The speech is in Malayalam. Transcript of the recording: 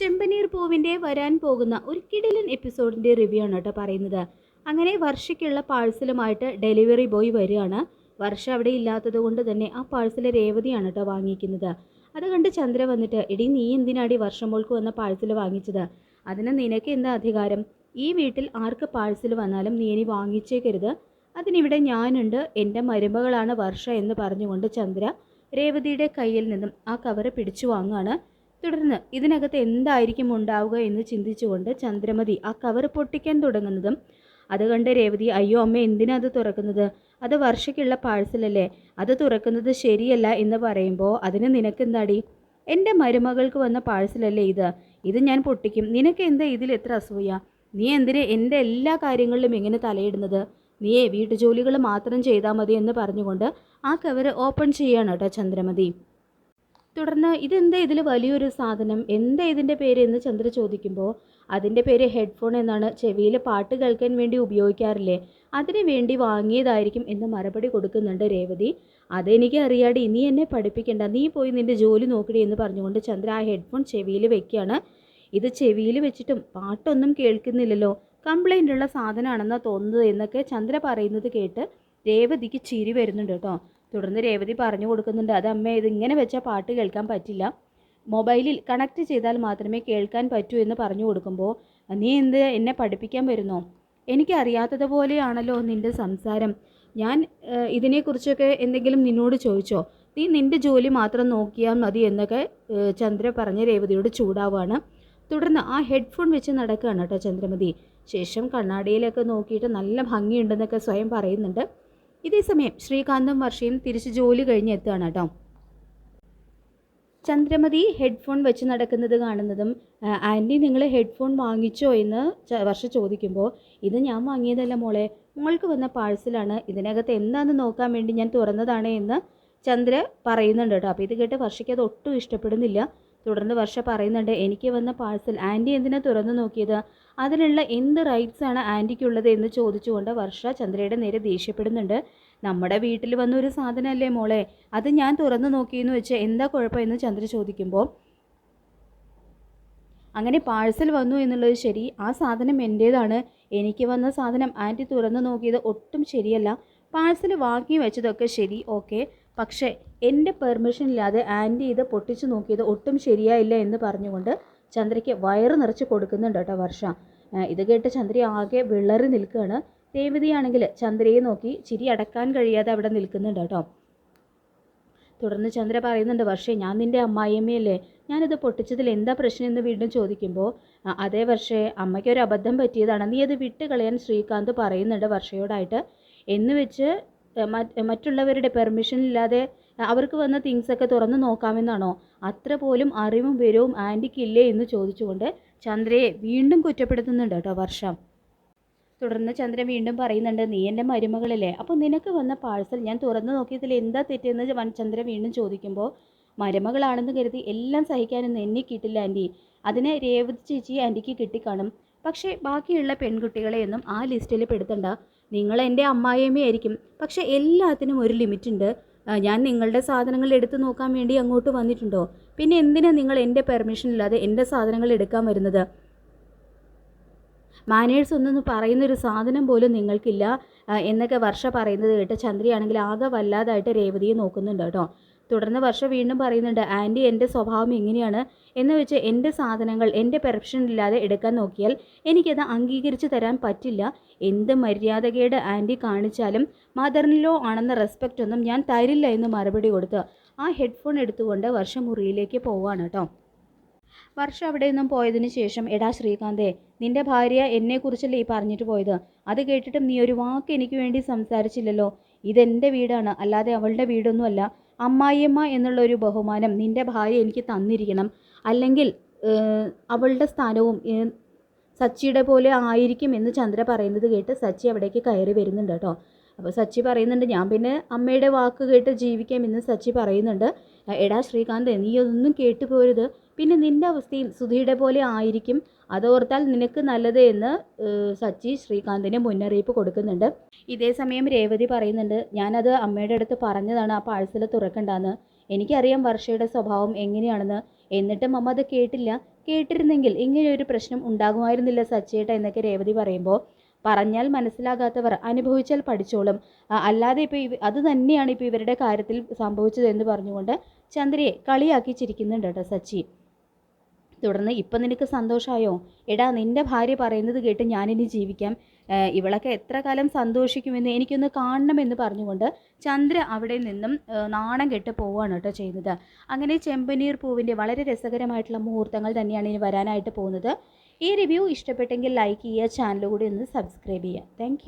ചെമ്പനീർ പൂവിന്റെ വരാൻ പോകുന്ന ഒരു കിടിലൻ എപ്പിസോഡിന്റെ റിവ്യൂ ആണ് കേട്ടോ പറയുന്നത്. അങ്ങനെ വർഷയ്ക്കുള്ള പാഴ്സലുമായിട്ട് ഡെലിവറി ബോയ് വരികയാണ്. വർഷ അവിടെ ഇല്ലാത്തത് കൊണ്ട് തന്നെ ആ പാഴ്സൽ രേവതിയാണ് കേട്ടോ വാങ്ങിക്കുന്നത്. അത് കണ്ട് ചന്ദ്ര വന്നിട്ട് ഇടി നീ എന്തിനാടി വർഷമോൾക്ക് വന്ന പാഴ്സൽ വാങ്ങിച്ചത്? അതിന് നിനക്ക് എന്താ അധികാരം? ഈ വീട്ടിൽ ആർക്ക് പാഴ്സൽ വന്നാലും നീ ഇനി വാങ്ങിച്ചേക്കരുത്. അതിനിവിടെ ഞാനുണ്ട് എന്റെ മരുമകളാണ് വർഷ എന്ന് പറഞ്ഞുകൊണ്ട് ചന്ദ്ര രേവതിയുടെ കയ്യിൽ നിന്നും ആ കവറ് പിടിച്ചു വാങ്ങാണ്. തുടർന്ന് ഇതിനകത്ത് എന്തായിരിക്കും ഉണ്ടാവുക എന്ന് ചിന്തിച്ചുകൊണ്ട് ചന്ദ്രമതി ആ കവർ പൊട്ടിക്കാൻ തുടങ്ങുന്നതും അത് കണ്ട് രേവതി അയ്യോ അമ്മ എന്തിനാ അത് തുറക്കുന്നത്? അത് വർഷയ്ക്കുള്ള പാഴ്സലല്ലേ? അത് തുറക്കുന്നത് ശരിയല്ല എന്ന് പറയുമ്പോൾ അതിന് നിനക്കെന്താടി? എന്റെ മരുമകൾക്ക് വന്ന പാഴ്സലല്ലേ ഇത്? ഇത് ഞാൻ പൊട്ടിക്കും. നിനക്ക് എന്താ ഇതിൽ എത്ര അസൂയ? നീ എന്തിന് എന്റെ എല്ലാ കാര്യങ്ങളിലും ഇങ്ങനെ തലയിടുന്നത്? നീയേ വീട്ടുജോലികൾ മാത്രം ചെയ്താൽ മതി എന്ന് പറഞ്ഞുകൊണ്ട് ആ കവർ ഓപ്പൺ ചെയ്യാണ് കേട്ടോ ചന്ദ്രമതി. തുടർന്ന് ഇതെന്താ ഇതിൽ വലിയൊരു സാധനം? എന്താ ഇതിന്റെ പേര് എന്ന് ചന്ദ്ര ചോദിക്കുമ്പോൾ അതിന്റെ പേര് ഹെഡ്ഫോൺ എന്നാണ്. ചെവിയിൽ പാട്ട് കേൾക്കാൻ വേണ്ടി ഉപയോഗിക്കാറില്ലേ? അതിന് വേണ്ടി വാങ്ങിയതായിരിക്കും എന്ന് മറുപടി കൊടുക്കുന്നുണ്ട് രേവതി. അതെനിക്ക് അറിയാടി നീ എന്നെ പഠിപ്പിക്കണ്ട. നീ പോയി നിന്റെ ജോലി നോക്കടി എന്ന് പറഞ്ഞുകൊണ്ട് ചന്ദ്ര ആ ഹെഡ്ഫോൺ ചെവിയിൽ വെക്കുകയാണ്. ഇത് ചെവിയിൽ വെച്ചിട്ടും പാട്ടൊന്നും കേൾക്കുന്നില്ലല്ലോ. കംപ്ലൈന്റ് ഉള്ള സാധനമാണെന്നാണ് തോന്നുന്നത് എന്നൊക്കെ ചന്ദ്ര പറയുന്നത് കേട്ട് രേവതിക്ക് ചിരി വരുന്നുണ്ട് കേട്ടോ. തുടർന്ന് രേവതി പറഞ്ഞു കൊടുക്കുന്നുണ്ട് അത് അമ്മ ഇത് ഇങ്ങനെ വെച്ചാൽ പാട്ട് കേൾക്കാൻ പറ്റില്ല. മൊബൈലിൽ കണക്ട് ചെയ്താൽ മാത്രമേ കേൾക്കാൻ പറ്റൂ എന്ന് പറഞ്ഞു കൊടുക്കുമ്പോൾ നീ എന്ത് എന്നെ പഠിപ്പിക്കാൻ വരുന്നോ? എനിക്കറിയാത്തത് പോലെയാണല്ലോ നിന്റെ സംസാരം. ഞാൻ ഇതിനെക്കുറിച്ചൊക്കെ എന്തെങ്കിലും നിന്നോട് ചോദിച്ചോ? നീ നിന്റെ ജോലി മാത്രം നോക്കിയാൽ മതി എന്നൊക്കെ ചന്ദ്ര പറഞ്ഞ രേവതിയോട് ചൂടാവാണ്. തുടർന്ന് ആ ഹെഡ്ഫോൺ വെച്ച് നടക്കുകയാണ് കേട്ടോ ചന്ദ്രമതി. ശേഷം കണ്ണാടിയിലൊക്കെ നോക്കിയിട്ട് നല്ല ഭംഗിയുണ്ടെന്നൊക്കെ സ്വയം പറയുന്നുണ്ട്. ഇതേ സമയം ശ്രീകാന്തും വർഷയും തിരിച്ച് ജോലി കഴിഞ്ഞ് എത്തുകയാണ് കേട്ടോ. ചന്ദ്രമതി ഹെഡ്ഫോൺ വെച്ച് നടക്കുന്നത് കാണുന്നതും "ആ, ആന്റി നിങ്ങൾ ഹെഡ്ഫോൺ വാങ്ങിച്ചോ എന്ന് വർഷ ചോദിക്കുമ്പോൾ ഇത് ഞാൻ വാങ്ങിയതല്ല മോളെ മോൾക്ക് വന്ന പാഴ്സലാണ് ഇതിനകത്ത് എന്താണെന്ന് നോക്കാൻ വേണ്ടി ഞാൻ തുറന്നതാണ് എന്ന് ചന്ദ്ര പറയുന്നുണ്ട് കേട്ടോ. അപ്പോൾ ഇത് കേട്ട് വർഷയ്ക്ക് അത് ഒട്ടും ഇഷ്ടപ്പെടുന്നില്ല. തുടർന്ന് വർഷ പറയുന്നുണ്ട് എനിക്ക് വന്ന പാഴ്സൽ ആന്റി എന്തിനാ തുറന്നു നോക്കിയത്? അതിനുള്ള എന്ത് റൈറ്റ്സ് ആണ് ആന്റിക്കുള്ളത് എന്ന് ചോദിച്ചുകൊണ്ട് വർഷ ചന്ദ്രയുടെ നേരെ ദേഷ്യപ്പെടുന്നുണ്ട്. നമ്മുടെ വീട്ടിൽ വന്ന ഒരു സാധനമല്ലേ മോളെ? അത് ഞാൻ തുറന്നു നോക്കിയെന്ന് വെച്ച് എന്താ കുഴപ്പം? എന്ന് ചന്ദ്ര ചോദിക്കുമ്പോൾ അങ്ങനെ പാഴ്സൽ വന്നു എന്നുള്ളത് ശരി ആ സാധനം എന്റേതാണ് എനിക്ക് വന്ന സാധനം ആന്റി തുറന്നു നോക്കിയത് ഒട്ടും ശരിയല്ല. പാഴ്സൽ വാങ്ങി വെച്ചതൊക്കെ ശരി ഓക്കെ പക്ഷേ എന്റെ പെർമിഷൻ ഇല്ലാതെ ആന്റി ഇത് പൊട്ടിച്ചു നോക്കിയത് ഒട്ടും ശരിയായില്ല എന്ന് പറഞ്ഞുകൊണ്ട് ചന്ദ്രയ്ക്ക് വയറ് നിറച്ച് കൊടുക്കുന്നുണ്ട് കേട്ടോ വർഷ. ഇത് കേട്ട് ചന്ദ്ര ആകെ വിളറി നിൽക്കുകയാണ്. രേവതിയാണെങ്കിൽ ചന്ദ്രയെ നോക്കി ചിരി അടക്കാൻ കഴിയാതെ അവിടെ നിൽക്കുന്നുണ്ട് കേട്ടോ. തുടർന്ന് ചന്ദ്ര പറയുന്നുണ്ട് വർഷേ ഞാൻ നിന്റെ അമ്മായിയമ്മയല്ലേ? ഞാനിത് പൊട്ടിച്ചതിൽ എന്താ പ്രശ്നം എന്ന് വീണ്ടും ചോദിക്കുമ്പോൾ അതേ വർഷേ അമ്മയ്ക്ക് ഒരു അബദ്ധം പറ്റിയതാണ്. നീ അത് വിട്ട് കളയാൻ ശ്രീകാന്ത് പറയുന്നുണ്ട് വർഷയോടായിട്ട്. എന്ന് വെച്ച് മറ്റുള്ളവരുടെ പെർമിഷൻ ഇല്ലാതെ അവർക്ക് വന്ന തിങ്സൊക്കെ തുറന്ന് നോക്കാമെന്നാണോ? അത്ര പോലും അറിവും വിവരവും ആന്റിക്കില്ലേ എന്ന് ചോദിച്ചുകൊണ്ട് ചന്ദ്രയെ വീണ്ടും കുറ്റപ്പെടുത്തുന്നുണ്ട് കേട്ടോ വർഷം. തുടർന്ന് ചന്ദ്രൻ വീണ്ടും പറയുന്നുണ്ട് നീ എന്റെ മരുമകളല്ലേ? അപ്പോൾ നിനക്ക് വന്ന പാഴ്സൽ ഞാൻ തുറന്നു നോക്കിയതിൽ എന്താ തെറ്റെന്ന് ചന്ദ്രൻ വീണ്ടും ചോദിക്കുമ്പോൾ മരുമകളാണെന്ന് കരുതി എല്ലാം സഹിക്കാനൊന്നും എന്നെ കിട്ടില്ല ആന്റി അതിനെ രേവതി ചേച്ചി ആന്റിക്ക് കിട്ടിക്കാണും. പക്ഷേ ബാക്കിയുള്ള പെൺകുട്ടികളെയൊന്നും ആ ലിസ്റ്റിൽ പെടുത്തണ്ട. നിങ്ങൾ എന്റെ അമ്മായിയമ്മയായിരിക്കും പക്ഷേ എല്ലാത്തിനും ഒരു ലിമിറ്റുണ്ട്. ഞാൻ നിങ്ങളുടെ സാധനങ്ങൾ എടുത്തു നോക്കാൻ വേണ്ടി അങ്ങോട്ട് വന്നിട്ടുണ്ടോ? പിന്നെ എന്തിനാ നിങ്ങൾ എന്റെ പെർമിഷൻ ഇല്ലാതെ എന്റെ സാധനങ്ങൾ എടുക്കാൻ വരുന്നത്? മാനേഴ്സ് ഒന്നും പറയുന്നൊരു സാധനം പോലും നിങ്ങൾക്കില്ല എന്നൊക്കെ വർഷ പറയുന്നത് കേട്ട് ചന്ദ്രയാണെങ്കിൽ ആകെ വല്ലാതായിട്ട് രേവതിയെ നോക്കുന്നുണ്ട് കേട്ടോ. തുടർന്ന് വർഷ വീണ്ടും പറയുന്നുണ്ട് ആന്റി എന്റെ സ്വഭാവം എങ്ങനെയാണ്? എന്ന് വെച്ച് എന്റെ സാധനങ്ങൾ എന്റെ പെർമിഷൻ ഇല്ലാതെ എടുക്കാൻ നോക്കിയാൽ എനിക്കത് അംഗീകരിച്ച് തരാൻ പറ്റില്ല. എന്ത് മര്യാദകേട് ആന്റി കാണിച്ചാലും മദറിനിലോ ആണെന്ന റെസ്പെക്റ്റ് ഒന്നും ഞാൻ തരില്ല എന്ന് മറുപടി കൊടുത്ത് ആ ഹെഡ്ഫോൺ എടുത്തുകൊണ്ട് വർഷ മുറിയിലേക്ക് പോവാണ് കേട്ടോ. വർഷം അവിടെ നിന്നും പോയതിന് ശേഷം എടാ ശ്രീകാന്തേ നിന്റെ ഭാര്യ എന്നെക്കുറിച്ചല്ലേ ഈ പറഞ്ഞിട്ട് പോയത്? അത് കേട്ടിട്ടും നീ ഒരു വാക്ക് എനിക്ക് വേണ്ടി സംസാരിച്ചില്ലല്ലോ. ഇതെന്റെ വീടാണ് അല്ലാതെ അവളുടെ വീടൊന്നുമല്ല. അമ്മായിയമ്മ എന്നുള്ള ഒരു ബഹുമാനം നിന്റെ ഭാര്യ എനിക്ക് തന്നിരിക്കണം. അല്ലെങ്കിൽ അവളുടെ സ്ഥാനവും സച്ചിയുടെ പോലെ ആയിരിക്കും എന്ന് ചന്ദ്ര പറയുന്നത് കേട്ട് സച്ചി അവിടേക്ക് കയറി വരുന്നുണ്ട് കേട്ടോ. അപ്പോൾ സച്ചി പറയുന്നുണ്ട് ഞാൻ പിന്നെ അമ്മയുടെ വാക്ക് കേട്ട് ജീവിക്കാം എന്ന് സച്ചി പറയുന്നുണ്ട്. എടാ ശ്രീകാന്ത് നീ ഒന്നും കേട്ടു പോരുത് പിന്നെ നിന്റെ അവസ്ഥയും സുധിയുടെ പോലെ ആയിരിക്കും. അതോർത്താൽ നിനക്ക് നല്ലത് എന്ന് സച്ചി ശ്രീകാന്തിന് മുന്നറിയിപ്പ് കൊടുക്കുന്നുണ്ട്. ഇതേ സമയം രേവതി പറയുന്നുണ്ട് ഞാനത് അമ്മയുടെ അടുത്ത് പറഞ്ഞതാണ് ആ പാഴ്സൽ തുറക്കണ്ടെന്ന്. എനിക്കറിയാം വർഷയുടെ സ്വഭാവം എങ്ങനെയാണെന്ന്. എന്നിട്ടും അമ്മ അത് കേട്ടില്ല. കേട്ടിരുന്നെങ്കിൽ ഇങ്ങനെ ഒരു പ്രശ്നം ഉണ്ടാകുമായിരുന്നില്ല സച്ചേട്ട എന്നൊക്കെ രേവതി പറയുമ്പോൾ പറഞ്ഞാൽ മനസ്സിലാകാത്തവർ അനുഭവിച്ചാൽ പഠിച്ചോളും. അല്ലാതെ ഇപ്പോൾ ഇവ അത് തന്നെയാണ് ഇപ്പോൾ ഇവരുടെ കാര്യത്തിൽ സംഭവിച്ചതെന്ന് പറഞ്ഞുകൊണ്ട് ചന്ദ്രയെ കളിയാക്കി ചിരിക്കുന്നുണ്ട് കേട്ടോ സച്ചി. തുടർന്ന് ഇപ്പം നിനക്ക് സന്തോഷമായോ എടാ നിന്റെ ഭാര്യ പറയുന്നത് കേട്ട് ഞാനിനി ജീവിക്കാം. ഇവളൊക്കെ എത്ര കാലം സന്തോഷിക്കുമെന്ന് എനിക്കൊന്ന് കാണണമെന്ന് പറഞ്ഞുകൊണ്ട് ചന്ദ്ര അവിടെ നിന്നും നാണം കെട്ട് പോവുകയാണ് കേട്ടോ ചെയ്യുന്നത്. അങ്ങനെ ചെമ്പനീർ പൂവിന്റെ വളരെ രസകരമായിട്ടുള്ള മുഹൂർത്തങ്ങൾ തന്നെയാണ് ഇനി വരാനായിട്ട് പോകുന്നത്. ഈ റിവ്യൂ ഇഷ്ടപ്പെട്ടെങ്കിൽ ലൈക്ക് ചെയ്യുക ചാനൽ കൂടി ഒന്ന് സബ്സ്ക്രൈബ് ചെയ്യുക. താങ്ക്